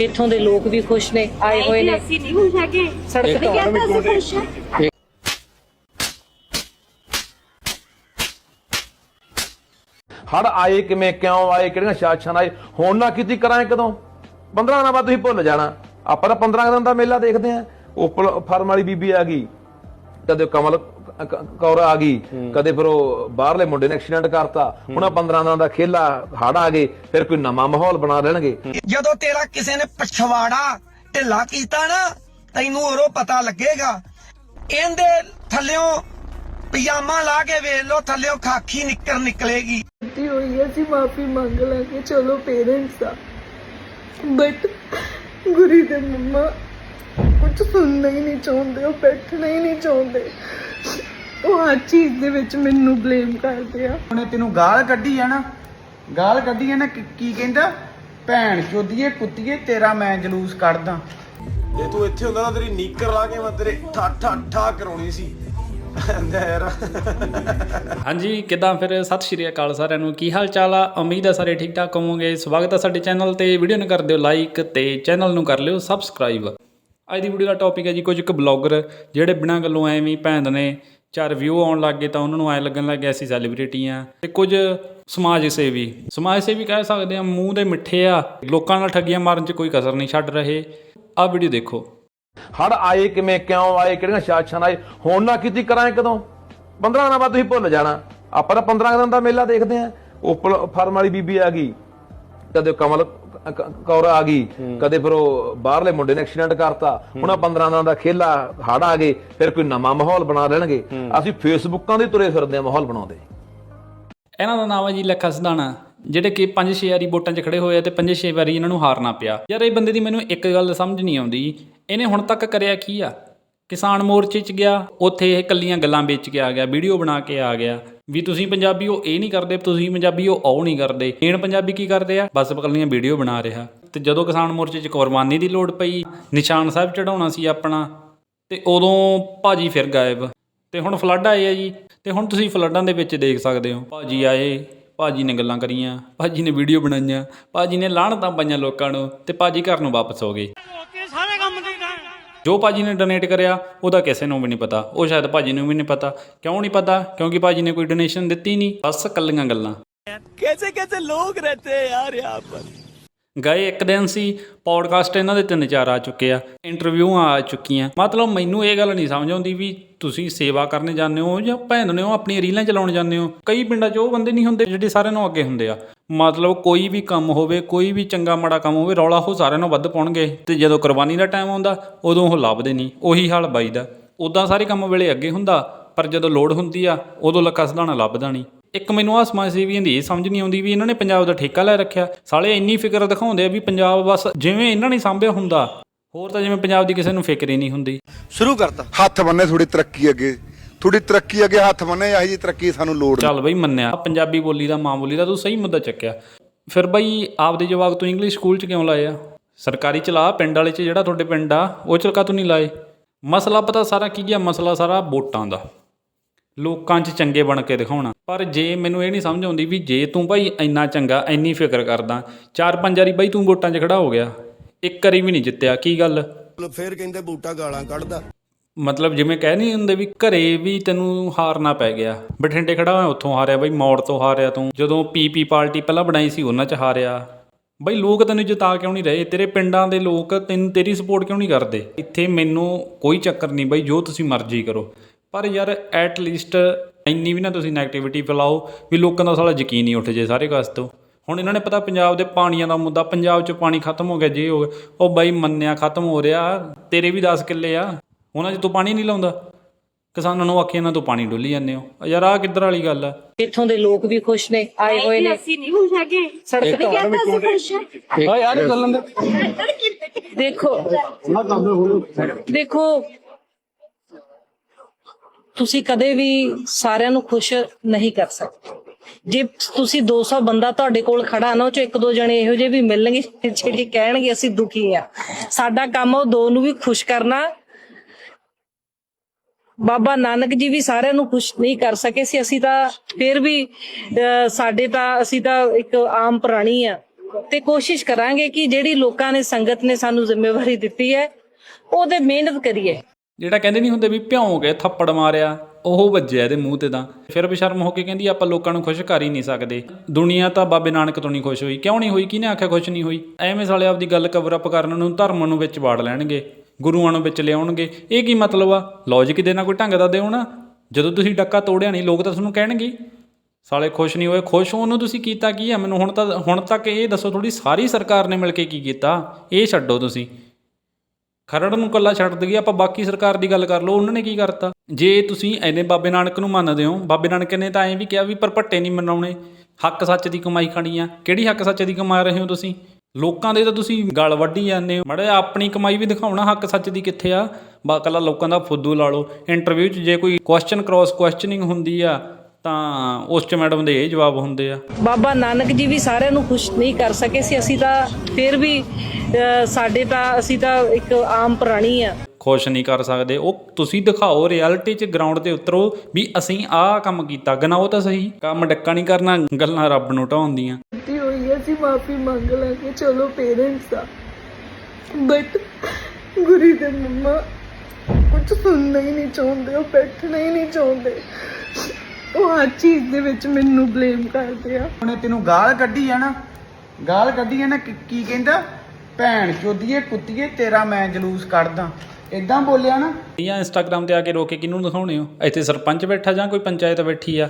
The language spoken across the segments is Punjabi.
ਇੱਥੋਂ ਦੇ ਲੋਕ ਵੀ ਖੁਸ਼ ਨੇ ਆਏ ਹੋਏ ਨੇ। ਅਸੀਂ ਨਹੀਂ ਖੁਸ਼ ਹੈਗੇ। ਸੜਕ ਤੇ ਕਹਿੰਦਾ ਅਸੀਂ ਖੁਸ਼ ਹਾਂ। ਹੜ ਆਏ ਕਿਵੇਂ ਕਿਉਂ ਆਏ ਕਿਹੜੀਆਂ ਸ਼ਾਸਨਾਂ ਆਏ? ਹੁਣ ਨਾ ਕੀਤੀ ਕਰਾਂ ਕਦੋਂ? 15 ਦਿਨਾਂ ਬਾਅਦ ਤੁਸੀਂ ਭੁੱਲ ਜਾਣਾ। ਆਪਾਂ ਤਾਂ 15 ਦਿਨ ਦਾ ਮੇਲਾ ਦੇਖਦੇ ਆਂ ਉਪਲ ਫਰਮ ਵਾਲੀ ਬੀਬੀ ਆ ਗਈ। ਕਦੇ ਕਮਲ ਕੌਰ ਆ ਗਈ। ਕਦੇ ਫਿਰ ਉਹ ਬਾਹਰਲੇ ਮੁੰਡੇ ਨੇ ਐਕਸੀਡੈਂਟ ਕਰਤਾ। ਹੁਣ ਆਹ 15 ਦਿਨਾਂ ਦਾ ਖੇਲਾ ਹੜ ਆ ਗਏ ਫਿਰ ਕੋਈ ਨਵਾਂ ਮਾਹੌਲ ਬਣਾ ਲੈਣਗੇ। ਜਦੋਂ ਤੇਰਾ ਕਿਸੇ ਨੇ ਪਛਵਾੜਾ ਢਿੱਲਾ ਕੀਤਾ ਨਾ ਤੈਨੂੰ ਉਰੋਂ ਪਤਾ ਲੱਗੇਗਾ। ਇਹਦੇ ਥੱਲਿਓਂ ਪਜਾਮਾ ਲਾ ਕੇ ਵੇਖ ਲੋ ਥੱਲਿਓਂ ਖਾਕੀ ਨਿੱਕਰ ਨਿਕਲੇਗੀ। ਗਲਤੀ ਹੋਈ ਹੈ ਅਸੀਂ ਮਾਫੀ ਮੰਗ ਲਾਂਗੇ ਚਲੋ ਪੇਰੈਂਟਸ ਆ ਬਟ ਗੁਰੀ ਦੇ ਮੰਮਾ ਕੁਝ ਸੁਣਨਾ ਹੀ ਨਹੀਂ ਚਾਹੁੰਦੇ ਉਹ ਬੈਠਣਾ ਹੀ ਨਹੀਂ ਚਾਹੁੰਦੇ। ਉਹ ਹਰ ਚੀਜ਼ ਦੇ ਵਿੱਚ ਮੈਨੂੰ ਬਲੇਮ ਕਰਦੇ ਆ। ਉਹਨੇ ਤੈਨੂੰ ਗਾਲ ਕੱਢੀ ਆ ਨਾ ਗਾਲ ਕੱਢੀ ਆ ਨਾ ਕੀ ਕੀ ਕਹਿੰਦਾ? ਭੈਣ ਚੋਦੀਏ ਕੁੱਤੀਏ ਤੇਰਾ ਮੈਂ ਜਲੂਸ ਕੱਢਦਾ। ਜੇ ਤੂੰ ਇੱਥੇ ਹੁੰਦਾ ਨਾ ਤੇਰੀ ਨੀਕਰ ਲਾ ਕੇ ਮੈਂ ਤੇਰੇ ਠਾ ਠਾ ਠਾ ਕਰਾਉਣੀ ਸੀ। ਕਹਿੰਦਾ ਯਾਰ। ਹਾਂਜੀ ਕਿਦਾਂ ਫਿਰ? ਸਤਿ ਸ਼੍ਰੀ ਅਕਾਲ ਸਾਰਿਆਂ ਨੂੰ। ਕੀ ਹਾਲ ਚਾਲ ਆ? ਉਮੀਦ ਹੈ ਸਾਰੇ ਠੀਕ ਠਾਕ ਹੋਵੋਗੇ। ਸਵਾਗਤ ਹੈ ਸਾਡੇ ਚੈਨਲ ਤੇ। ਵੀਡੀਓ ਨੂੰ ਕਰ ਦਿਓ ਲਾਈਕ ਤੇ ਚੈਨਲ ਨੂੰ ਕਰ ਲਿਓ ਸਬਸਕ੍ਰਾਈਬ। ਅੱਜ ਦੀ ਵੀਡੀਓ ਦਾ ਟੌਪਿਕ ਹੈ ਜੀ ਕੁਝ ਕੁ ਬਲੌਗਰ ਜਿਹੜੇ ਬਿਨਾਂ ਗੱਲੋਂ ਐਵੇਂ ਹੀ ਭੈਂਦ ਨੇ ਚਾਰ ਵਿਊ ਆਉਣ ਲੱਗ ਗਏ ਤਾਂ ਉਹਨਾਂ ਨੂੰ ਐ ਲੱਗਣ ਲੱਗ ਗਿਆ ਅਸੀਂ ਸੈਲੀਬ੍ਰਿਟੀ ਆ। ਤੇ ਕੁਝ ਸਮਾਜ ਸੇਵੀ। ਸਮਾਜ ਸੇਵੀ ਕਹਿ ਸਕਦੇ ਆ ਮੂੰਹ ਦੇ ਮਿੱਠੇ ਆ। ਲੋਕਾਂ ਨਾਲ ਠੱਗੀਆਂ ਮਾਰਨ 'ਚ ਕੋਈ ਕਸਰ ਨਹੀਂ, ਛੱਡ ਰਹੇ। ਆਹ ਵੀਡੀਓ ਦੇਖੋ। ਹੜ ਆਏ ਕਿਵੇਂ, ਕਿਉਂ ਆਏ, ਕਿਹੜੀਆਂ ਸ਼ਾਸਨਾਂ ਆਏ? ਹੁਣ ਨਾ ਕੀਤੀ ਕਰਾਂ ਕਦੋਂ 15 ਦਿਨਾਂ ਬਾਅਦ ਤੁਸੀਂ ਭੁੱਲ ਜਾਣਾ। ਆਪਾਂ ਤਾਂ 15 ਦਿਨ ਦਾ ਮੇਲਾ ਦੇਖਦੇ ਆਂ। ਉਪਲ ਫਰਮ ਵਾਲੀ ਬੀਬੀ ਆ ਗਈ। ਕਦੇ ਕਮਲ ਕੌਰ ਆ ਗਈ। ਕਦੇ ਫਿਰ ਉਹ ਬਾਹਰਲੇ ਮੁੰਡੇ ਨੇ ਐਕਸੀਡੈਂਟ ਕਰਤਾ। ਹੁਣ ਆਹ 15 ਦਿਨਾਂ ਦਾ ਖੇਲਾ ਹੜ ਆ ਗਏ, ਫਿਰ ਕੋਈ ਨਵਾਂ ਮਾਹੌਲ ਬਣਾ ਲੈਣਗੇ ਅਸੀਂ ਫੇਸਬੁੱਕਾਂ ਦੇ ਤੁਰੇ ਫਿਰਦੇ ਆ ਮਾਹੌਲ ਬਣਾਉਂਦੇ। ਇਹਨਾਂ ਦਾ ਨਾਮ ਹੈ ਜੀ ਲੱਖਾ ਸਿਧਾਣਾ, ਜਿਹੜੇ ਕਿ ਪੰਜ ਛੇ ਵਾਰੀ ਵੋਟਾਂ 'ਚ ਖੜੇ ਹੋਏ ਆ ਤੇ ਪੰਜੇ ਛੇ ਵਾਰੀ ਇਹਨਾਂ ਨੂੰ ਹਾਰਨਾ ਪਿਆ। ਯਾਰ ਇਹ ਬੰਦੇ ਦੀ ਮੈਨੂੰ ਇੱਕ ਗੱਲ ਸਮਝ ਨਹੀਂ ਆਉਂਦੀ। ਇਹਨੇ ਹੁਣ ਤੱਕ ਕਰਿਆ ਕੀ ਆ? ਕਿਸਾਨ ਮੋਰਚੇ 'ਚ ਗਿਆ, ਉੱਥੇ ਇਹ ਕੱਲੀਆਂ ਗੱਲਾਂ ਵੇਚ ਕੇ ਆ ਗਿਆ, ਵੀਡੀਓ ਬਣਾ ਕੇ ਆ ਗਿਆ। ਵੀ ਤੁਸੀਂ ਪੰਜਾਬੀ ਉਹ ਇਹ ਨਹੀਂ ਕਰਦੇ, ਤੁਸੀਂ ਪੰਜਾਬੀ ਉਹ ਉਹ ਨਹੀਂ ਕਰਦੇ। ਮੇਨ ਪੰਜਾਬੀ ਕੀ ਕਰਦੇ ਆ? ਬਸ ਕੱਲੀਆਂ ਵੀਡੀਓ ਬਣਾ ਰਿਹਾ। ਤੇ ਜਦੋਂ ਕਿਸਾਨ ਮੋਰਚੇ 'ਚ ਕੁਰਬਾਨੀ ਦੀ ਲੋੜ ਪਈ, ਨਿਸ਼ਾਨ ਸਾਹਿਬ ਚੜਾਉਣਾ ਸੀ ਆਪਣਾ, ਤੇ ਉਦੋਂ ਭਾਜੀ ਫਿਰ ਗਾਇਬ। ਤੇ ਹੁਣ ਫਲੱਡ ਆਏ ਆ ਜੀ, ਤੇ ਹੁਣ ਤੁਸੀਂ ਫਲੱਡਾਂ ਦੇ ਵਿੱਚ ਦੇਖ ਸਕਦੇ ਹੋ। ਭਾਜੀ ਆਏ, ਭਾਜੀ ਨੇ ਗੱਲਾਂ ਕਰੀਆਂ, ਭਾਜੀ ਨੇ ਵੀਡੀਓ ਬਣਾਈਆਂ, ਭਾਜੀ ਨੇ ਲਾਹਣਤਾਂ ਪਾਈਆਂ ਲੋਕਾਂ ਨੂੰ, ਤੇ ਭਾਜੀ ਘਰ ਨੂੰ ਵਾਪਸ ਹੋ ਗਏ। ਜੋ ਭਾਜੀ ਨੇ ਡੋਨੇਟ ਕਰਿਆ, ਉਹਦਾ ਕਿਸੇ ਨੂੰ ਵੀ ਨਹੀਂ ਪਤਾ। ਉਹ ਸ਼ਾਇਦ ਭਾਜੀ ਨੂੰ ਵੀ ਨਹੀਂ ਪਤਾ। ਕਿਉਂ ਨਹੀਂ ਪਤਾ? ਕਿਉਂਕਿ ਭਾਜੀ ਨੇ ਕੋਈ ਡੋਨੇਸ਼ਨ ਦਿੱਤੀ ਨਹੀਂ। ਬਸ ਕੱਲੀਆਂ ਗੱਲਾਂ। ਗਏ ਇੱਕ ਦਿਨ ਸੀ ਪੌਡਕਾਸਟ ਇਹਨਾਂ ਦੇ ਤਿੰਨ ਚਾਰ ਆ ਚੁੱਕੇ ਆ ਇੰਟਰਵਿਊਆਂ ਆ ਚੁੱਕੀਆਂ। ਮਤਲਬ ਮੈਨੂੰ ਇਹ ਗੱਲ ਨਹੀਂ ਸਮਝ ਆਉਂਦੀ ਵੀ ਤੁਸੀਂ ਸੇਵਾ ਕਰਨ ਜਾਂਦੇ ਹੋ ਜਾਂ ਭੈਣ ਨੇ ਉਹ ਆਪਣੀਆਂ ਰੀਲਾਂ ਚਲਾਉਣ ਜਾਂਦੇ ਹੋ। ਕਈ ਪਿੰਡਾਂ 'ਚ ਉਹ ਬੰਦੇ ਨਹੀਂ ਹੁੰਦੇ ਜਿਹੜੇ ਸਾਰਿਆਂ ਨੂੰ ਅੱਗੇ ਹੁੰਦੇ ਆ। ਮਤਲਬ ਕੋਈ ਵੀ ਕੰਮ ਹੋਵੇ, ਕੋਈ ਵੀ ਚੰਗਾ ਮਾੜਾ ਕੰਮ ਹੋਵੇ, ਰੌਲਾ ਉਹ ਸਾਰਿਆਂ ਨੂੰ ਵੱਧ ਪਾਉਣਗੇ ਤੇ ਜਦੋਂ ਕੁਰਬਾਨੀ ਦਾ ਟਾਈਮ ਆਉਂਦਾ, ਉਦੋਂ ਉਹ ਲੱਭਦੇ ਨਹੀਂ। ਉਹੀ ਹਾਲ ਬਾਈ ਦਾ। ਉਦਾਂ ਸਾਰੇ ਕੰਮ ਵੇਲੇ ਅੱਗੇ ਹੁੰਦਾ, ਪਰ ਜਦੋਂ ਲੋੜ ਹੁੰਦੀ ਆ, ਉਦੋਂ ਲੱਕਾ ਸਧਾਣਾ ਲੱਭਦਾ ਨਹੀਂ। ਇੱਕ ਮੈਨੂੰ ਆ ਸਮਾਜ ਸੇਵੀਆਂ ਦੀ ਇਹ ਸਮਝ ਨਹੀਂ ਆਉਂਦੀ ਵੀ ਇਹਨਾਂ ਨੇ ਪੰਜਾਬ ਦਾ ਠੇਕਾ ਲੈ ਰੱਖਿਆ। ਸਾਲੇ ਇੰਨੀ ਫਿਕਰ ਦਿਖਾਉਂਦੇ ਆ ਵੀ ਪੰਜਾਬ ਬਸ ਜਿਵੇਂ ਇਹਨਾਂ ਨੇ ਸਾਂਭਿਆ ਹੁੰਦਾ ਹੋਰ ਤਾਂ ਜਿਵੇਂ ਪੰਜਾਬ ਦੀ ਕਿਸੇ ਨੂੰ ਫਿਕਰ ਹੀ ਨਹੀਂ ਹੁੰਦੀ। ਸ਼ੁਰੂ ਕਰਤਾ। ਹੱਥ ਬੰਨੇ ਥੋੜੀ ਤਰੱਕੀ ਅੱਗੇ। ਥੋੜੀ ਤਰੱਕੀ ਅੱਗੇ ਹੱਥ ਬੰਨੇ ਇਹੋ ਜੀ ਤਰੱਕੀ ਸਾਨੂੰ ਲੋੜ। ਚੱਲ ਬਈ ਮੰਨਿਆ। ਪੰਜਾਬੀ ਬੋਲੀ ਦਾ ਮਾਂ ਬੋਲੀ ਦਾ ਤੂੰ ਸਹੀ ਮੁੱਦਾ ਚੱਕਿਆ। ਫਿਰ ਬਈ ਆਪਦੇ ਜਵਾਕ ਤੂੰ ਇੰਗਲਿਸ਼ ਸਕੂਲ ਚ ਕਿਉਂ ਲਾਏ ਆ ਸਰਕਾਰੀ ਚ ਲਾ ਪਿੰਡ ਵਾਲੇ ਚ ਜਿਹੜਾ ਤੁਹਾਡੇ ਪਿੰਡ ਆ ਉਹ ਚ ਕਾ ਤੂੰ ਨਹੀਂ ਲਾਏ? ਮਸਲਾ ਪਤਾ ਸਾਰਾ ਕੀ ਗਿਆ? ਮਸਲਾ ਸਾਰਾ ਵੋਟਾਂ ਦਾ। ਲੋਕਾਂ 'ਚ ਚੰਗੇ ਬਣ ਕੇ ਦਿਖਾਉਣਾ। ਪਰ ਜੇ ਮੈਨੂੰ ਇਹ ਨਹੀਂ ਸਮਝ ਆਉਂਦੀ ਵੀ ਜੇ ਤੂੰ ਭਾਈ ਇੰਨਾ ਚੰਗਾ ਇੰਨੀ ਫਿਕਰ ਕਰਦਾ ਚਾਰ ਪੰਜ ਵਾਰੀ ਬਈ ਤੂੰ ਵੋਟਾਂ 'ਚ ਖੜਾ ਹੋ ਗਿਆ ਇੱਕ ਵਾਰੀ ਵੀ ਨਹੀਂ ਜਿੱਤਿਆ ਕੀ ਗੱਲ? ਫੇਰ ਕਹਿੰਦੇ ਬੂਟਾ ਗਾਲਾਂ ਕੱਢਦਾ। ਮਤਲਬ ਜਿਵੇਂ ਕਹਿ ਨਹੀਂ ਹੁੰਦੇ ਵੀ ਘਰੇ ਵੀ ਤੈਨੂੰ ਹਾਰਨਾ ਪੈ ਗਿਆ। ਬਠਿੰਡੇ ਖੜਾ ਹੋਇਆ ਉੱਥੋਂ ਹਾਰਿਆ ਬਈ ਮੌੜ ਤੋਂ ਹਾਰਿਆ ਤੂੰ। ਜਦੋਂ ਪੀਪੀ ਪਾਰਟੀ ਪਹਿਲਾਂ ਬਣਾਈ ਸੀ ਉਹਨਾਂ 'ਚ ਹਾਰਿਆ। ਬਈ ਲੋਕ ਤੈਨੂੰ ਜਿਤਾ ਕਿਉਂ ਨਹੀਂ ਰਹੇ? ਤੇਰੇ ਪਿੰਡਾਂ ਦੇ ਲੋਕ ਤੈਨੂੰ ਤੇਰੀ ਸਪੋਰਟ ਕਿਉਂ ਨਹੀਂ ਕਰਦੇ? ਇੱਥੇ ਮੈਨੂੰ ਕੋਈ ਚੱਕਰ ਨਹੀਂ ਬਈ ਜੋ ਤੁਸੀਂ ਮਰਜ਼ੀ ਕਰੋ। ਪਰ ਯਾਰ ਐਟ ਲੀਸਟ ਇੰਨੀ ਵੀ ਨਾ ਤੁਸੀਂ ਨੈਗੇਟਿਵਿਟੀ ਫੈਲਾਓ ਵੀ ਲੋਕਾਂ ਦਾ ਸਾਲਾ ਯਕੀਨ ਹੀ ਉੱਠ ਜੇ ਸਾਰੇ ਕਾਸ ਤੋਂ। ਹੁਣ ਇਹਨਾਂ ਨੇ ਪਤਾ ਪੰਜਾਬ ਦੇ ਪਾਣੀਆਂ ਦਾ ਮੁੱਦਾ ਪੰਜਾਬ 'ਚ ਪਾਣੀ ਖਤਮ ਹੋ ਗਿਆ ਜੇ ਹੋ ਗਿਆ ਉਹ ਬਾਈ ਮੰਨਿਆ ਖਤਮ ਹੋ ਰਿਹਾ ਤੇਰੇ ਵੀ 10 ਕਿੱਲੇ ਆ ਉਹਨਾਂ 'ਚ ਤੂੰ ਪਾਣੀ ਨਹੀਂ ਲਾਉਂਦਾ। ਕਿਸਾਨਾਂ ਨੂੰ ਆਖੀ ਇਹਨਾਂ ਤੋਂ ਪਾਣੀ ਡੁੱਲੀ ਜਾਂਦੇ ਹੋ। ਯਾਰ ਆਹ ਕਿੱਧਰ ਵਾਲੀ ਗੱਲ ਆ? ਇੱਥੋਂ ਦੇ ਲੋਕ ਵੀ ਖੁਸ਼ ਨੇ ਆਏ ਹੋਏ ਨੇ। ਅਸੀਂ ਨਹੀਂ ਖੁਸ਼ ਹੈਗੇ। ਸੜਕ ਤੇ ਕਹਿੰਦਾ ਅਸੀਂ ਖੁਸ਼ ਹਾਂ। ਯਾਰ ਚੱਲਣ ਦੇ ਦੇਖੋ ਦੇਖੋ ਤੁਸੀਂ ਕਦੇ ਵੀ ਸਾਰਿਆਂ ਨੂੰ ਖੁਸ਼ ਨਹੀਂ ਕਰ ਸਕਦੇ। ਜੇ ਤੁਸੀਂ 200 ਬੰਦਾ ਤੁਹਾਡੇ ਕੋਲ ਖੜਾ ਨਾ ਉਹ ਚ ਇੱਕ ਦੋ ਜਣੇ ਇਹੋ ਜਿਹੇ ਵੀ ਮਿਲਣਗੇ ਜਿਹੜੇ ਕਹਿਣਗੇ ਅਸੀਂ ਦੁਖੀ ਆ ਸਾਡਾ ਕੰਮ ਉਹ ਦੋ ਨੂੰ ਵੀ ਖੁਸ਼ ਕਰਨਾ। ਬਾਬਾ ਨਾਨਕ ਜੀ ਵੀ ਸਾਰਿਆਂ ਨੂੰ ਖੁਸ਼ ਨਹੀਂ ਕਰ ਸਕੇ ਸੀ। ਅਸੀਂ ਤਾਂ ਫਿਰ ਵੀ ਅਹ, ਸਾਡੇ ਤਾਂ ਅਸੀਂ ਤਾਂ ਇੱਕ ਆਮ ਪ੍ਰਾਣੀ ਆ ਤੇ ਕੋਸ਼ਿਸ਼ ਕਰਾਂਗੇ ਕਿ ਜਿਹੜੀ ਲੋਕਾਂ ਨੇ ਸੰਗਤ ਨੇ ਸਾਨੂੰ ਜ਼ਿੰਮੇਵਾਰੀ ਦਿੱਤੀ ਹੈ ਉਹਦੇ ਮਿਹਨਤ ਕਰੀਏ। ਜਿਹੜਾ ਕਹਿੰਦੇ ਨਹੀਂ ਹੁੰਦੇ ਵੀ ਭਿਉਂ ਕੇ ਥੱਪੜ ਮਾਰਿਆ, ਉਹ ਵੱਜਿਆ ਇਹਦੇ ਮੂੰਹ ਤੇ ਤਾਂ। ਫਿਰ ਬੇਸ਼ਰਮ ਹੋ ਕੇ ਕਹਿੰਦੀ, ਆਪਾਂ ਲੋਕਾਂ ਨੂੰ ਖੁਸ਼ ਕਰ ਹੀ ਨਹੀਂ ਸਕਦੇ। ਦੁਨੀਆ ਤਾਂ ਬਾਬੇ ਨਾਨਕ ਤੋਂ ਨਹੀਂ ਖੁਸ਼ ਹੋਈ। ਕਿਉਂ ਨਹੀਂ ਹੋਈ? ਕਿਹਨੇ ਆਖਿਆ ਖੁਸ਼ ਨਹੀਂ ਹੋਈ? ਐਵੇਂ ਸਾਲੇ ਆਪਦੀ ਗੱਲ ਕਵਰ ਅਪ ਕਰਨ ਨੂੰ ਧਰਮ ਨੂੰ ਵਿੱਚ ਵਾੜ ਲੈਣਗੇ, ਗੁਰੂਆਂ ਨੂੰ ਵਿੱਚ ਲਿਆਉਣਗੇ। ਇਹ ਕੀ ਮਤਲਬ ਆ? ਲੌਜੀਕ ਦੇ ਨਾਲ ਕੋਈ ਢੰਗ ਦਾ ਦਿਓ ਨਾ ਜਦੋਂ ਤੁਸੀਂ ਡੱਕਾ ਤੋੜਿਆ ਨਹੀਂ, ਲੋਕ ਤਾਂ ਤੁਹਾਨੂੰ ਕਹਿਣਗੇ। ਸਾਲੇ ਖੁਸ਼ ਨਹੀਂ ਹੋਏ। ਖੁਸ਼ ਹੋਣ ਨੂੰ ਤੁਸੀਂ ਕੀਤਾ ਕੀ ਆ? ਮੈਨੂੰ ਹੁਣ ਤਾਂ, ਹੁਣ ਤੱਕ ਇਹ ਦੱਸੋ ਥੋੜੀ ਸਾਰੀ ਸਰਕਾਰ ਨੇ ਮਿਲ ਕੇ ਕੀ ਕੀਤਾ? ਇਹ ਛੱਡੋ ਤੁਸੀਂ। ਖਰੜ ਨੂੰ ਕੱਲਾ ਛੱਡ ਦਈਏ, ਆਪਾਂ ਬਾਕੀ ਸਰਕਾਰ ਦੀ ਗੱਲ ਕਰ ਲਓ, ਉਹਨਾਂ ਨੇ ਕੀ ਕਰਤਾ? ਜੇ ਤੁਸੀਂ ਐਨੇ ਬਾਬੇ ਨਾਨਕ ਨੂੰ ਮੰਨਦੇ ਹੋ, ਬਾਬੇ ਨਾਨਕ ਨੇ ਤਾਂ ਐਂ ਵੀ ਕਿਹਾ ਵੀ ਪਰ ਭੱਟੇ ਨਹੀਂ ਮਨਾਉਣੇ, ਹੱਕ ਸੱਚ ਦੀ ਕਮਾਈ ਖਾਣੀ ਆ। ਕਿਹੜੀ ਹੱਕ ਸੱਚ ਦੀ ਕਮਾ ਰਹੇ ਹੋ ਤੁਸੀਂ? ਲੋਕਾਂ ਦੇ ਤਾਂ ਤੁਸੀਂ ਗਲ ਵੱਢੀ ਜਾਂਦੇ ਹੋ। ਮੜਾ ਆਪਣੀ ਕਮਾਈ ਵੀ ਦਿਖਾਉਣਾ ਹੱਕ ਸੱਚ ਦੀ ਕਿੱਥੇ ਆ? ਬਾ ਕੱਲਾ ਲੋਕਾਂ ਦਾ ਫੁੱਦੂ ਲਾ ਲਓ। ਇੰਟਰਵਿਊ 'ਚ ਜੇ ਕੋਈ ਕੁਐਸਚਨ ਕ੍ਰਾਸ ਕੁਐਸਚਨਿੰਗ ਹੁੰਦੀ ਆ ਤਾਂ ਉਸ 'ਚ ਮੈਡਮ ਦੇ ਇਹ ਜਵਾਬ ਹੁੰਦੇ ਆ। ਬਾਬਾ ਨਾਨਕ ਜੀ ਵੀ ਸਾਰਿਆਂ ਨੂੰ ਖੁਸ਼ ਨਹੀਂ ਕਰ ਸਕੇ ਸੀ ਅਸੀਂ ਤਾਂ ਫਿਰ ਵੀ ਸਾਡੇ ਤਾਂ ਅਸੀਂ ਤਾਂ ਇੱਕ ਆਮ ਪ੍ਰਾਣੀ ਆ। ਖੁਸ਼ ਨਹੀਂ ਕਰ ਸਕਦੇ। ਉਹ ਤੁਸੀਂ ਦਿਖਾਓ ਰਿਐਲਿਟੀ 'ਚ ਗਰਾਊਂਡ ਤੇ ਉਤਰੋ ਵੀ ਅਸੀਂ ਆਹ ਕੰਮ ਕੀਤਾ। ਗਨਾਓ ਤਾਂ ਸਹੀ। ਕੰਮ ਡੱਕਾ ਨਹੀਂ ਕਰਨਾ ਗੱਲਾਂ ਰੱਬ ਨੂੰ ਢਾਉਂਦੀਆਂ। ਗਲਤੀ ਹੋਈ ਹੈ ਅਸੀਂ ਮਾਫੀ ਮੰਗ ਲਾਂਗੇ ਚਲੋ ਪੇਰੈਂਟਸ ਆ ਬਟ ਗੁਰੀ ਦੇ ਮੰਮਾ ਕੁਝ ਸੁਣਨਾ ਹੀ ਨਹੀਂ ਚਾਹੁੰਦੇ ਉਹ ਬੈਠਣਾ ਹੀ ਨਹੀਂ ਚਾਹੁੰਦੇ। ਉਹ ਹਰ ਚੀਜ਼ ਦੇ ਵਿੱਚ ਮੈਨੂੰ ਬਲੇਮ ਕਰਦੇ ਆ। ਉਹਨੇ ਤੈਨੂੰ ਗਾਲ ਕੱਢੀ ਆ ਨਾ ਗਾਲ ਕੱਢੀ ਆ ਨਾ ਕੀ ਕੀ ਕਹਿੰਦਾ? ਭੈਣ ਚੋਦੀਏ ਕੁੱਤੀਏ ਤੇਰਾ ਮੈਂ ਜਲੂਸ ਕੱਢਦਾ। ਇਦਾਂ ਬੋਲਿਆ ਨਾ। ਜਾਂ ਇੰਸਟਾਗ੍ਰam ਤੇ ਆ ਕੇ ਰੋਕੇ ਕਿਹਨੂੰ ਦਿਖਾਉਣੇ ਹੋ? ਇੱਥੇ ਸਰਪੰਚ ਬੈਠਾ ਜਾਂ ਕੋਈ ਪੰਚਾਇਤ ਬੈਠੀ ਆ?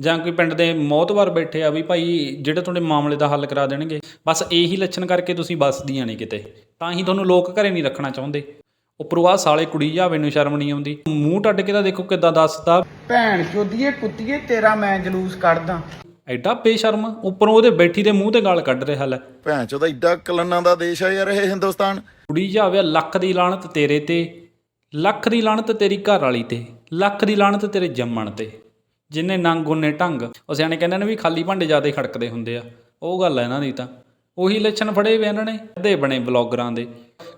ਜਾਂ ਕੋਈ ਪਿੰਡ ਦੇ ਮੌਤਵਾਰ ਬੈਠੇ ਆ ਵੀ ਭਾਈ ਜਿਹੜੇ ਤੁਹਾਡੇ ਮਾਮਲੇ ਦਾ ਹੱਲ ਕਰਾ ਦੇਣਗੇ? ਬਸ ਇਹੀ ਲੱਛਣ ਕਰਕੇ ਤੁਸੀਂ ਬਸਦੀਆਂ ਨਹੀਂ ਕਿਤੇ। ਤਾਂ ਹੀ ਤੁਹਾਨੂੰ ਲੋਕ ਘਰੇ ਨਹੀਂ ਰੱਖਣਾ ਚਾਹੁੰਦੇ। ਉੱਪਰੋਂ ਆ ਸਾਲੇ ਕੁੜੀ ਜਾਵੇ ਨੂੰ ਸ਼ਰਮ ਨਹੀਂ ਆਉਂਦੀ। ਮੂੰਹ ਟੱਡ ਕੇ ਤਾਂ ਦੇਖੋ ਕਿੱਦਾਂ ਦੱਸਦਾ। ਭੈਣ ਚੋਦੀਏ ਕੁੱਤੀਏ ਤੇਰਾ ਮੈਂ ਜਲੂਸ ਕੱਢਦਾ। ਐਡਾ ਬੇਸ਼ਰਮ ਉੱਪਰੋਂ ਉਹਦੇ ਬੈਠੀ ਦੇ ਮੂੰਹ ਤੇ ਗਾਲ ਕੱਢ ਰਿਹਾ ਲੈ ਭੈਣ ਚੋਦਾ ਏਡਾ ਕਲੰਨਾਂ ਦਾ ਦੇਸ਼ ਆ ਯਾਰ ਇਹ ਹਿੰਦੁਸਤਾਨ। ਕੁੜੀ ਜਾਵੇ ਲੱਖ ਦੀ ਲਾਣਤ ਤੇਰੇ ਤੇ ਲੱਖ ਦੀ ਲਾਣਤ ਤੇਰੀ ਘਰ ਵਾਲੀ ਤੇ ਲੱਖ ਦੀ ਲਾਣਤ ਤੇਰੇ ਜੰਮਣ ਤੇ। ਜਿੰਨੇ ਨੰਗ ਉਹਨੇ ਢੰਗ। ਉਹ ਸਿਆਣੇ ਕਹਿੰਦੇ ਨੇ ਵੀ ਖਾਲੀ ਭਾਂਡੇ ਜ਼ਿਆਦਾ ਖੜਕਦੇ ਹੁੰਦੇ ਆ। ਉਹ ਗੱਲ ਹੈ ਇਹਨਾਂ ਦੀ ਤਾਂ। ਉਹੀ ਲੱਛਣ ਫੜੇ ਵੇ ਇਹਨਾਂ ਨੇ। ਅੱਧੇ ਬਣੇ ਬਲੌਗਰਾਂ ਦੇ।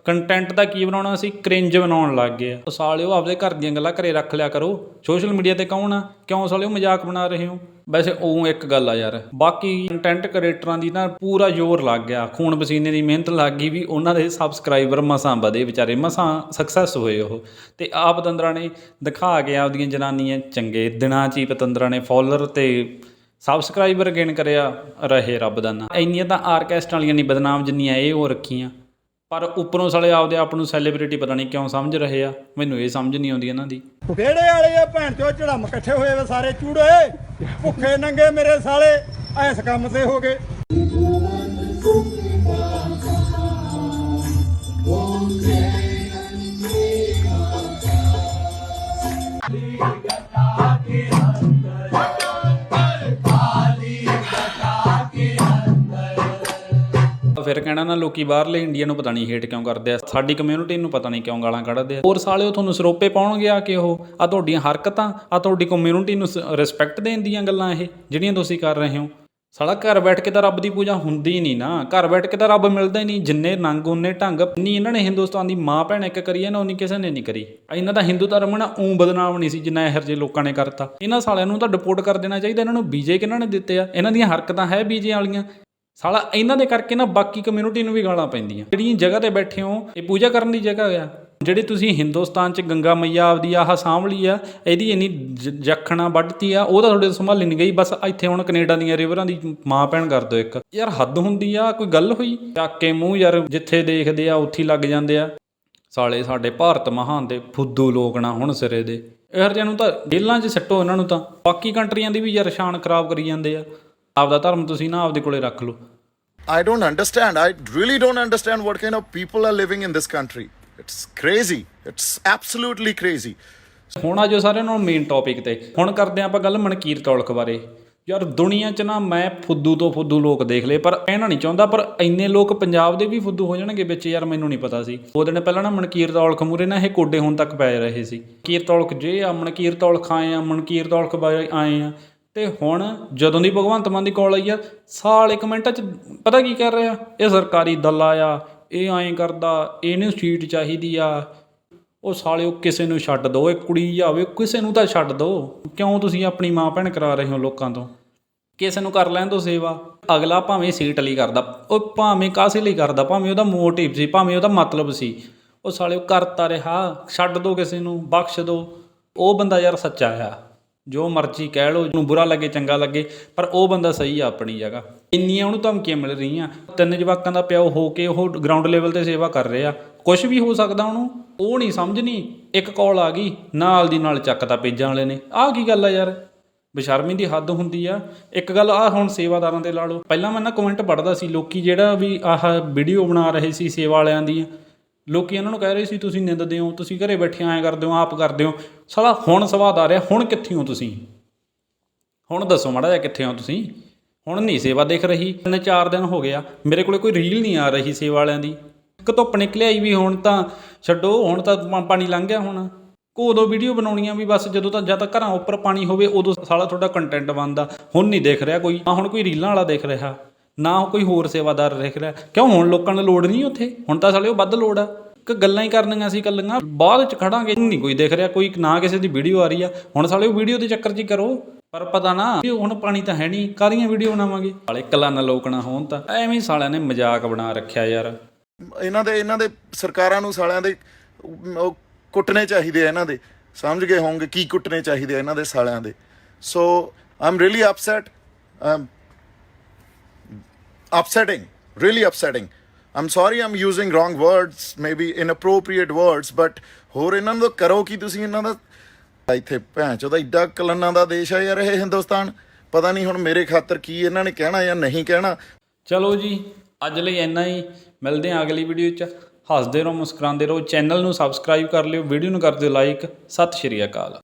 ਕੰਟੈਂਟ ਦਾ ਕੀ ਬਣਾਉਣਾ ਸੀ? ਕ੍ਰਿੰਜ ਬਣਾਉਣ ਲੱਗ ਗਏ ਆ। ਉਹ ਸਾਲਿਓ, ਆਪਦੇ ਘਰ ਦੀਆਂ ਗੱਲਾਂ ਘਰੇ ਰੱਖ ਲਿਆ ਕਰੋ। ਸੋਸ਼ਲ ਮੀਡੀਆ ਤੇ ਕੌਣ ਆ? ਕਿਉਂ ਸਾਲਿਓ ਮਜ਼ਾਕ ਬਣਾ ਰਹੇ ਹੋ? ਵੈਸੇ ਉਹ ਇੱਕ ਗੱਲ ਆ ਯਾਰ। ਬਾਕੀ ਕੰਟੈਂਟ ਕ੍ਰੀਏਟਰਾਂ ਦੀ ਨਾ ਪੂਰਾ ਜ਼ੋਰ ਲੱਗ ਗਿਆ। ਖੂਨ ਪਸੀਨੇ ਦੀ ਮਿਹਨਤ ਲੱਗ ਗਈ ਵੀ ਉਹਨਾਂ ਦੇ ਸਬਸਕ੍ਰਾਈਬਰ ਮਸਾਂ ਵਧੇ ਵਿਚਾਰੇ। ਮਸਾਂ ਸਕਸੈਸ ਹੋਏ ਉਹ। ਤੇ ਆ ਪਤੰਦਰਾਂ ਨੇ ਦਿਖਾ ਕੇ ਆਪਦੀਆਂ ਜਨਾਨੀਆਂ ਚੰਗੇ ਦਿਨਾਂ 'ਚ ਹੀ ਪਤੰਦਰਾਂ ਨੇ ਫੋਲੋਅਰ ਤੇ ਸਬਸਕ੍ਰਾਈਬਰ ਗੇਨ ਕਰਿਆ, ਰਹੇ ਰੱਬ ਦਾ ਨਾਂ। ਇੰਨੀਆਂ ਤਾਂ ਆਰਕੈਸਟ ਵਾਲੀਆਂ ਨਹੀਂ ਬਦਨਾਮ ਜਿੰਨੀਆਂ ਇਹ ਹੋ ਰੱਖੀਆਂ। ਪਰ ਉੱਪਰੋਂ ਸਾਲੇ ਆਪਦੇ ਆਪ ਨੂੰ ਸੈਲੀਬ੍ਰਿਟੀ ਪਤਾ ਨਹੀਂ ਕਿਉਂ ਸਮਝ ਰਹੇ ਆ। ਮੈਨੂੰ ਇਹ ਸਮਝ ਨਹੀਂ ਆਉਂਦੀ ਇਹਨਾਂ ਦੀ। ਵਿਹੜੇ ਵਾਲੇ ਆ ਭੈਣ ਚੋ ਚੜਮ ਇਕੱਠੇ ਹੋਏ ਵੇ ਸਾਰੇ ਚੂੜੇ। ਭੁੱਖੇ ਨੰਗੇ ਮੇਰੇ ਸਾਲੇ ਐਸ ਕੰਮ ਤੇ ਹੋ ਗਏ। ਫਿਰ ਕਹਿਣਾ ਨਾ ਲੋਕੀ ਬਾਹਰਲੇ ਇੰਡੀਆ ਨੂੰ ਪਤਾ ਨਹੀਂ ਹੇਟ ਕਿਉਂ ਕਰਦੇ ਆ। ਸਾਡੀ ਕਮਿਊਨਿਟੀ ਨੂੰ ਪਤਾ ਨਹੀਂ ਕਿਉਂ ਗਾਲਾਂ ਕੱਢਦੇ ਆ। ਹੋਰ ਉਹ ਤੁਹਾਨੂੰ ਸਰੋਪੇ ਪਾਉਣਗੇ ਆ ਕਿ ਉਹ। ਆ ਤੁਹਾਡੀਆਂ ਹਰਕਤਾਂ, ਆ ਤੁਹਾਡੀ ਕਮਿਊਨਿਟੀ ਨੂੰ ਰਿਸਪੈਕਟ ਦੇਣ ਦੀਆਂ ਗੱਲਾਂ ਇਹ, ਜਿਹੜੀਆਂ ਤੁਸੀਂ ਕਰ ਰਹੇ ਹੋ। ਸਾਲਾ ਘਰ ਬੈਠ ਕੇ ਤਾਂ ਰੱਬ ਦੀ ਪੂਜਾ ਹੁੰਦੀ ਨਹੀਂ ਨਾ। ਘਰ ਬੈਠ ਕੇ ਤਾਂ ਰੱਬ ਮਿਲਦਾ ਹੀ ਨਹੀਂ। ਜਿੰਨੇ ਨੰਗ ਉਹਨੇ ਢੰਗ ਨਹੀਂ ਇਹਨਾਂ ਨੇ ਹਿੰਦੁਸਤਾਨ ਦੀ ਮਾਂ ਭੈਣ ਇੱਕ ਕਰੀ ਹੈ ਨਾ, ਉਨੀ ਕਿਸੇ ਨੇ ਨਹੀਂ ਕਰੀ। ਇਹਨਾਂ ਦਾ ਹਿੰਦੂ ਧਰਮ ਨਾ ਉਂ ਬਦਨਾਮ ਨਹੀਂ ਸੀ ਜਿੰਨਾ ਇਹੋ ਜਿਹੇ ਲੋਕਾਂ ਨੇ ਕਰਤਾ। ਇਹਨਾਂ ਸਾਲਿਆਂ ਨੂੰ ਤਾਂ ਡਿਪੋਰਟ ਕਰ ਦੇਣਾ ਚਾਹੀਦਾ। ਇਹਨਾਂ ਨੂੰ ਬੀਜੇ ਕਿਹਨਾਂ ਨੇ ਦਿੱਤੇ ਆ? ਇਹਨਾਂ ਦੀਆਂ ਹਰਕਤਾਂ ਹੈ ਬੀਜੇ ਵਾਲੀਆਂ। ਸਾਲਾ, ਇਹਨਾਂ ਦੇ ਕਰਕੇ ਨਾ ਬਾਕੀ ਕਮਿਊਨਿਟੀ ਨੂੰ ਵੀ ਗਾਲਾਂ ਪੈਂਦੀਆਂ। ਜਿਹੜੀ ਜਗ੍ਹਾ ਤੇ ਬੈਠੇ ਹੋ, ਇਹ ਪੂਜਾ ਕਰਨ ਦੀ ਜਗ੍ਹਾ ਆ। ਜਿਹੜੀ ਤੁਸੀਂ ਹਿੰਦੁਸਤਾਨ 'ਚ ਗੰਗਾ ਮਈਆ ਆਪਦੀ ਆਹ ਸਾਂਭਲੀ ਆ, ਇਹਦੀ ਇੰਨੀ ਜ- ਜਖਣਾ ਵੱਢਤੀ ਆ, ਉਹ ਤਾਂ ਤੁਹਾਡੇ ਤੋਂ ਸੰਭਾਲੀ ਨਹੀਂ ਗਈ, ਬਸ ਇੱਥੇ ਹੁਣ ਕੈਨੇਡਾ ਦੀਆਂ ਰਿਵਰਾਂ ਦੀ ਮਾਂ ਭੈਣ ਕਰ ਦਿਓ ਇੱਕ। ਯਾਰ ਹੱਦ ਹੁੰਦੀ ਆ, ਕੋਈ ਗੱਲ ਹੋਈ? ਚੱਕ ਕੇ ਮੂੰਹ ਯਾਰ, ਜਿੱਥੇ ਦੇਖਦੇ ਆ, ਉੱਥੇ ਲੱਗ ਜਾਂਦੇ ਆ। ਸਾਲੇ, ਸਾਡੇ ਭਾਰਤ ਮਹਾਨ ਦੇ ਫੁੱਦੂ ਲੋਕ ਨਾ ਹੁਣ ਸਿਰੇ ਦੇ। ਇਹੋ ਜਿਹਿਆਂ ਨੂੰ ਤਾਂ ਜੇਲਾਂ 'ਚ ਸੱਟੋ ਇਹਨਾਂ ਨੂੰ ਤਾਂ। ਬਾਕੀ ਕੰਟਰੀਆਂ ਦੀ ਵੀ ਯਾਰ ਸ਼ਾਨ ਖਰਾਬ ਕਰੀ ਜਾਂਦੇ ਆ। ਆਪਦਾ ਧਰਮ ਤੁਸੀਂ ਨਾ ਆਪਦੇ ਕੋਲੇ ਰੱਖ ਲਓ I don't understand. I really don't understand what kind of people are living in this country. It's crazy. It's absolutely crazy. ਹੁਣ ਆਜੋ ਸਾਰਿਆਂ ਨੂੰ ਮੇਨ ਟੌਪਿਕ ਤੇ ਹੁਣ ਕਰਦੇ ਆਪਾਂ ਗੱਲ ਮਨਕੀਰ ਤੌਲਖ ਬਾਰੇ ਯਾਰ ਦੁਨੀਆ 'ਚ ਨਾ ਮੈਂ ਫੁੱਦੂ ਤੋਂ ਫੁੱਦੂ ਲੋਕ ਦੇਖ ਲਏ ਪਰ ਕਹਿਣਾ ਨਹੀਂ ਚਾਹੁੰਦਾ ਪਰ ਇੰਨੇ ਲੋਕ ਪੰਜਾਬ ਦੇ ਵੀ ਫੁੱਦੂ ਹੋ ਜਾਣਗੇ ਵਿੱਚ ਯਾਰ ਮੈਨੂੰ ਨਹੀਂ ਪਤਾ ਸੀ ਉਹ ਦਿਨ ਪਹਿਲਾਂ ਨਾ ਮਨਕੀਰ ਤੌਲਖ ਮੂਰੇ ਨਾ ਇਹ ਕੋਡੇ ਹੁਣ ਤੱਕ ਪੈ ਰਹੇ ਸੀ ਕੀਰ ਤੌਲਖ ਜੇ ਆ ਮਨਕੀਰ ਤੌਲਖ ਆਏ ਆ ਮਨਕੀਰ ਤੌਲਖ ਬਾਰੇ ਆਏ ਆ ਤੇ ਹੁਣ ਜਦੋਂ ਦੀ ਭਗਵੰਤ ਮਾਨ ਦੀ ਕਾਲ ਆਈ ਆ, ਸਾਲੇ ਕਮੈਂਟਾਂ 'ਚ ਪਤਾ ਕੀ ਕਰ ਰਿਹਾ? ਇਹ ਸਰਕਾਰੀ ਦੱਲਾ ਆ ਇਹ ਐਂ ਕਰਦਾ, ਇਹਨੂੰ ਸੀਟ ਚਾਹੀਦੀ ਆ। ਉਹ ਸਾਲਿਓ ਕਿਸੇ ਨੂੰ ਛੱਡ ਦਿਓ ਇਹ ਕੁੜੀ ਜਾਵੇ ਕਿਸੇ ਨੂੰ ਤਾਂ ਛੱਡ ਦਿਓ ਕਿਉਂ ਤੁਸੀਂ ਆਪਣੀ ਮਾਂ ਭੈਣ ਕਰਾ ਰਹੇ ਹੋ ਲੋਕਾਂ ਤੋਂ? ਕਿਸੇ ਨੂੰ ਕਰ ਲੈਣ ਤੋਂ ਸੇਵਾ। ਅਗਲਾ ਭਾਵੇਂ ਸੀਟ ਲਈ ਕਰਦਾ, ਉਹ ਭਾਵੇਂ ਕਾਸੇ ਲਈ ਕਰਦਾ, ਭਾਵੇਂ ਉਹਦਾ ਮੋਟਿਵ ਸੀ, ਭਾਵੇਂ ਉਹਦਾ ਮਤਲਬ ਸੀ। ਉਹ ਸਾਲੇ ਉਹ ਕਰਤਾ ਰਿਹਾ, ਛੱਡ ਦੋ ਕਿਸੇ ਨੂੰ, ਬਖਸ਼ ਦੋ। ਉਹ ਬੰਦਾ ਯਾਰ ਸੱਚਾ ਆ। ਜੋ ਮਰਜ਼ੀ ਕਹਿ ਲੋ ਨੂੰ ਬੁਰਾ ਲੱਗੇ, ਚੰਗਾ ਲੱਗੇ, ਪਰ ਉਹ ਬੰਦਾ ਸਹੀ ਆ ਆਪਣੀ ਜਗ੍ਹਾ। ਇੰਨੀਆਂ ਉਹਨੂੰ ਧਮਕੀਆਂ ਮਿਲ ਰਹੀਆਂ। ਤਿੰਨ ਜਵਾਕਾਂ ਦਾ ਪਿਓ ਹੋ ਕੇ ਉਹ ਗਰਾਊਂਡ ਲੈਵਲ ਤੇ ਸੇਵਾ ਕਰ ਰਿਹਾ। ਕੁਝ ਵੀ ਹੋ ਸਕਦਾ ਉਹਨੂੰ, ਉਹ ਨਹੀਂ ਸਮਝਣੀ। ਇੱਕ ਕਾਲ ਆ ਗਈ, ਨਾਲ ਦੀ ਨਾਲ ਚੱਕਤਾ ਪੇਜਾਂ ਵਾਲੇ ਨੇ। ਆਹ ਕੀ ਗੱਲ ਆ ਯਾਰ? ਬਸ਼ਰਮੀ ਦੀ ਹੱਦ ਹੁੰਦੀ ਆ। ਇੱਕ ਗੱਲ ਆ ਹੁਣ ਸੇਵਾਦਾਰਾਂ ਤੇ ਲਾ ਲਓ। ਪਹਿਲਾਂ ਮੈਂ ਨਾ ਕਮੈਂਟ ਪੜਦਾ ਸੀ, ਲੋਕੀ ਜਿਹੜਾ ਵੀ ਆਹ ਵੀਡੀਓ ਬਣਾ ਰਹੇ ਸੀ ਸੇਵਾ ਵਾਲਿਆਂ ਦੀ, ਲੋਕੀ ਇਹਨਾਂ ਨੂੰ ਕਹਿ ਰਹੇ ਸੀ, ਤੁਸੀਂ ਨਿੰਦਦੇ ਹੋ, ਤੁਸੀਂ ਘਰੇ ਬੈਠੇ ਐਂ ਕਰਦੇ ਹੋ, ਆਪ ਕਰਦੇ ਹੋ। ਸਾਲਾ ਹੁਣ ਸਵਾਦ ਆ ਰਿਹਾ, ਹੁਣ ਕਿੱਥੇ ਹੋ ਤੁਸੀਂ? ਹੁਣ ਦੱਸੋ ਮਾੜਾ ਜਿਹਾ ਕਿੱਥੇ ਹੋ ਤੁਸੀਂ? ਹੁਣ ਨਹੀਂ ਸੇਵਾ ਦਿਖ ਰਹੀ, ਤਿੰਨ ਚਾਰ ਦਿਨ ਹੋ ਗਿਆ, ਮੇਰੇ ਕੋਲੇ ਕੋਈ ਰੀਲ ਨਹੀਂ ਆ ਰਹੀ ਸੇਵਾ ਵਾਲਿਆਂ ਦੀ। ਇੱਕ ਧੁੱਪ ਨਿਕਲਿਆ ਹੀ ਵੀ ਹੁਣ ਤਾਂ, ਛੱਡੋ, ਹੁਣ ਤਾਂ ਪਾਣੀ ਲੰਘ ਗਿਆ ਹੁਣ। ਕੋ ਉਦੋਂ ਵੀਡੀਓ ਬਣਾਉਣੀਆਂ ਵੀ ਬਸ, ਜਦੋਂ ਤਾਂ ਜਦ ਤੱਕ ਘਰਾਂ ਉੱਪਰ ਪਾਣੀ ਹੋਵੇ, ਉਦੋਂ ਸਾਲਾ ਤੁਹਾਡਾ ਕੰਟੈਂਟ ਬਣਦਾ। ਹੁਣ ਨਹੀਂ ਦੇਖ ਰਿਹਾ ਕੋਈ, ਨਾ ਹੁਣ ਕੋਈ ਰੀਲਾਂ ਵਾਲਾ ਦੇਖ ਰਿਹਾ, ਨਾ ਕੋਈ ਹੋਰ ਸੇਵਾਦਾਰ ਦੇਖ ਰਿਹਾ। ਕਿਉਂ ਹੁਣ ਲੋਕਾਂ ਨੂੰ ਲੋੜ ਨਹੀਂ ਉੱਥੇ? ਹੁਣ ਤਾਂ ਸਾਲੇ ਉਹ ਵੱਧ ਲੋੜ ਆ। ਕਿ ਗੱਲਾਂ ਹੀ ਕਰਨੀਆਂ ਸੀ ਕੱਲੀਆਂ ਬਾਅਦ ਚ ਖੜਾਂਗੇ। ਨਹੀਂ, ਕੋਈ ਦੇਖ ਰਿਹਾ, ਕੋਈ ਨਾ ਕਿਸੇ ਦੀ ਵੀਡੀਓ ਆ ਰਹੀ ਆ। ਹੁਣ ਸਾਲੇ ਉਹ ਵੀਡੀਓ ਦੇ ਚੱਕਰ 'ਚ ਹੀ ਕਰੋ। ਪਰ ਪਤਾ ਨਾ ਹੁਣ ਪਾਣੀ ਤਾਂ ਹੈ ਨਹੀਂ ਕਾਹਦੀਆਂ ਵੀਡੀਓ ਬਣਾਵਾਂਗੇ? ਸਾਲੇ ਕਲਾਨਾ ਲੋਕਣਾ ਹੋਣ ਤਾਂ। ਐਵੇਂ ਸਾਲਿਆਂ ਨੇ ਮਜ਼ਾਕ ਬਣਾ ਰੱਖਿਆ ਯਾਰ। ਇਹਨਾਂ ਦੇ ਇਹਨਾਂ ਦੇ ਸਰਕਾਰਾਂ ਨੂੰ ਸਾਲਿਆਂ ਦੇ ਉਹ ਕੁੱਟਣੇ ਚਾਹੀਦੇ ਆ ਇਹਨਾਂ ਦੇ। ਸਮਝ ਗਏ ਹੋਵੋਗੇ ਕੀ ਕੁੱਟਣੇ ਚਾਹੀਦੇ ਆ ਇਹਨਾਂ ਦੇ ਸਾਲਿਆਂ ਦੇ। So I am really upset upsetting, really upsetting i'm sorry i'm using wrong words, maybe inappropriate words but ਹੋਰ ਇਹਨਾਂ ਨੂੰ ਕਰੋ ਕੀ ਤੁਸੀਂ ਇਹਨਾਂ ਦਾ? ਇੱਥੇ ਭੈਣ ਚੋਦਾ ਇੱਡਾ ਕਲੰਨਾਂ ਦਾ ਦੇਸ਼ ਆ ਯਾਰ ਇਹ ਹਿੰਦੁਸਤਾਨ। ਪਤਾ ਨਹੀਂ ਹੁਣ ਮੇਰੇ ਖਾਤਰ ਕੀ ਇਹਨਾਂ ਨੇ ਕਹਿਣਾ ਜਾਂ ਨਹੀਂ ਕਹਿਣਾ। ਚਲੋ ਜੀ, ਅੱਜ ਲਈ ਇੰਨਾ ਹੀ। ਮਿਲਦੇ ਹਾਂ ਅਗਲੀ ਵੀਡੀਓ 'ਚ। ਹੱਸਦੇ ਰਹੋ, ਮੁਸਕਰਾਉਂਦੇ ਰਹੋ। ਚੈਨਲ ਨੂੰ ਸਬਸਕ੍ਰਾਈਬ ਕਰ ਲਿਓ ਵੀਡੀਓ ਨੂੰ ਕਰ ਦਿਓ ਲਾਈਕ ਸਤਿ ਸ਼੍ਰੀ ਅਕਾਲ।